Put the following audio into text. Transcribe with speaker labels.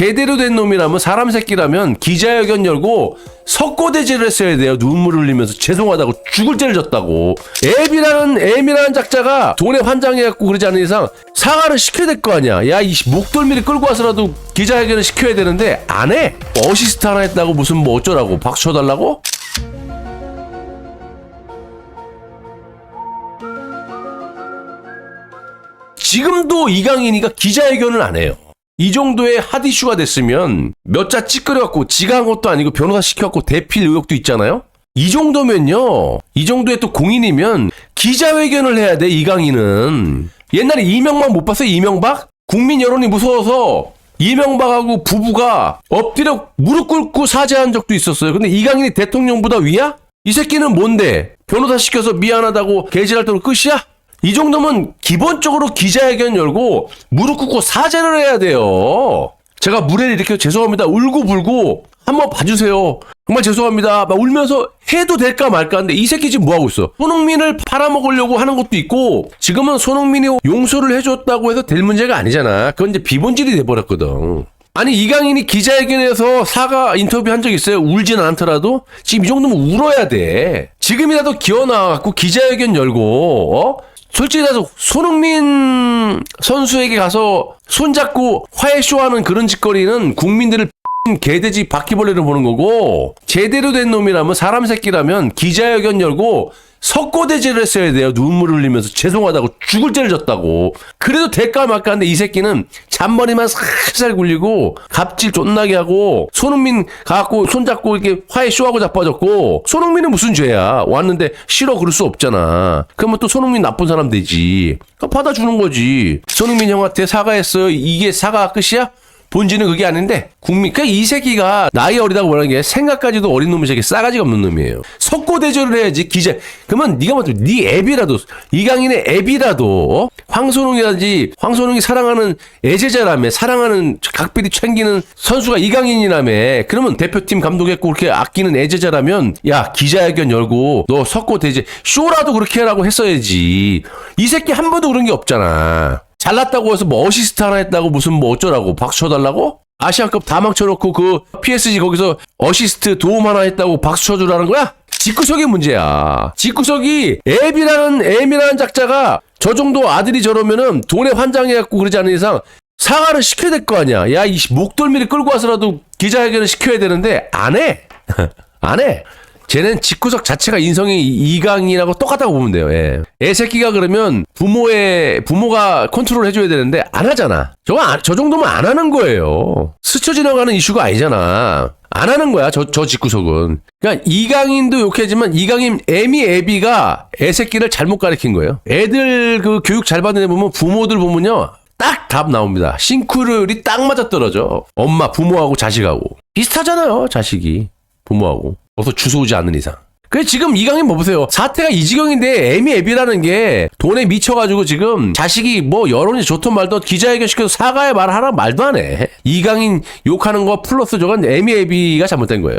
Speaker 1: 제대로 된 놈이라면 사람 새끼라면 기자회견 열고 석고대죄를 했어야 돼요. 눈물 흘리면서 죄송하다고 죽을 죄를 졌다고. 앱이라는 M이라는 작자가 돈에 환장해갖고 그러지 않는 이상 사과를 시켜야 될 거 아니야. 야, 이 목덜미를 끌고 와서라도 기자회견을 시켜야 되는데 안 해. 어시스트 하나 했다고 무슨 뭐 어쩌라고 박수 쳐달라고? 지금도 이강인이가 기자회견을 안 해요. 이 정도의 핫 이슈가 됐으면 몇 자 찌끄려갖고 지가 한 것도 아니고 변호사 시켜갖고 대필 의혹도 있잖아요? 이 정도면요. 이 정도의 또 공인이면 기자회견을 해야 돼, 이강인은. 옛날에 이명박 못 봤어요, 이명박? 국민 여론이 무서워서 이명박하고 부부가 엎드려 무릎 꿇고 사죄한 적도 있었어요. 근데 이강인이 대통령보다 위야? 이 새끼는 뭔데? 변호사 시켜서 미안하다고 개질할 때로 끝이야? 이 정도면 기본적으로 기자회견 열고 무릎 꿇고 사죄를 해야 돼요. 제가 무례를 일으켜 죄송합니다. 울고불고 한번 봐주세요. 정말 죄송합니다. 막 울면서 해도 될까 말까 하는데 이 새끼 지금 뭐하고 있어? 손흥민을 팔아먹으려고 하는 것도 있고 지금은 손흥민이 용서를 해줬다고 해서 될 문제가 아니잖아. 그건 이제 비본질이 돼버렸거든. 아니 이강인이 기자회견에서 사과 인터뷰 한 적 있어요? 울진 않더라도 지금 이 정도면 울어야 돼. 지금이라도 기어 나와갖고 기자회견 열고 어? 솔직히 말해서 손흥민 선수에게 가서 손잡고 화해쇼하는 그런 짓거리는 국민들을 개돼지 바퀴벌레로 보는 거고 제대로 된 놈이라면 사람 새끼라면 기자회견 열고 석고대죄를 했어야 돼요. 눈물 흘리면서 죄송하다고 죽을 죄를 졌다고. 그래도 말까 하는데 이 새끼는 잔머리만 살살 굴리고 갑질 존나게 하고 손흥민 가갖고 손잡고 이렇게 화해 쇼하고 자빠졌고 손흥민은 무슨 죄야. 왔는데 싫어 그럴 수 없잖아. 그러면 또 손흥민 나쁜 사람 되지. 받아주는 거지. 손흥민 형한테 사과했어. 이게 사과 끝이야? 본질은 그게 아닌데 국민 그러니까 이 새끼가 나이 어리다고 뭐라는 게 생각까지도 어린 놈이 새끼 싸가지가 없는 놈이에요. 석고 대조를 해야지 기자. 그러면 네가 먼저 네 앱이라도 이강인의 앱이라도 어? 황선홍이라든지 황선홍이 사랑하는 애제자라며 사랑하는 각별히 챙기는 선수가 이강인이라며 그러면 대표팀 감독했고 그렇게 아끼는 애제자라면 야 기자회견 열고 너 석고 대제 쇼라도 그렇게 하라고 했어야지. 이 새끼 한 번도 그런 게 없잖아. 잘났다고 해서 뭐 어시스트 하나 했다고 무슨 뭐 어쩌라고 박수 쳐달라고? 아시안컵 다 망쳐놓고 그 PSG 거기서 어시스트 도움 하나 했다고 박수 쳐주라는 거야? 직구석이 문제야. 직구석이 앱이라는 M이라는 작자가 저 정도 아들이 저러면은 돈에 환장해갖고 그러지 않는 이상 사과를 시켜야 될 거 아니야. 야, 이 목덜미를 끌고 와서라도 기자회견을 시켜야 되는데 안 해. 안 해. 쟤는 직구석 자체가 인성이 이강이라고 똑같다고 보면 돼요. 예. 애 새끼가 그러면 부모의 부모가 컨트롤 해줘야 되는데 안 하잖아. 저거 안- 저 정도면 안 하는 거예요. 스쳐 지나가는 이슈가 아니잖아. 안 하는 거야. 저 저 직구석은. 그러니까 이강인도 욕하지만 이강인 애미 애비가 애 새끼를 잘못 가르친 거예요. 애들 그 교육 잘 받는 애 보면 부모들 보면요. 딱답 나옵니다. 싱크로율이 딱 맞아 떨어져. 엄마, 부모하고 자식하고. 비슷하잖아요, 자식이. 부모하고 어서 주워오지 않는 이상. 그래 지금 이강인 뭐 보세요 사태가 이 지경인데 애미 애비라는 게 돈에 미쳐가지고 지금 자식이 뭐 여론이 좋든 말든 기자회견 시켜서 사과의 말 하라 말도 안 해 이강인 욕하는 거 플러스 저건 애미 애비가 잘못된 거예요.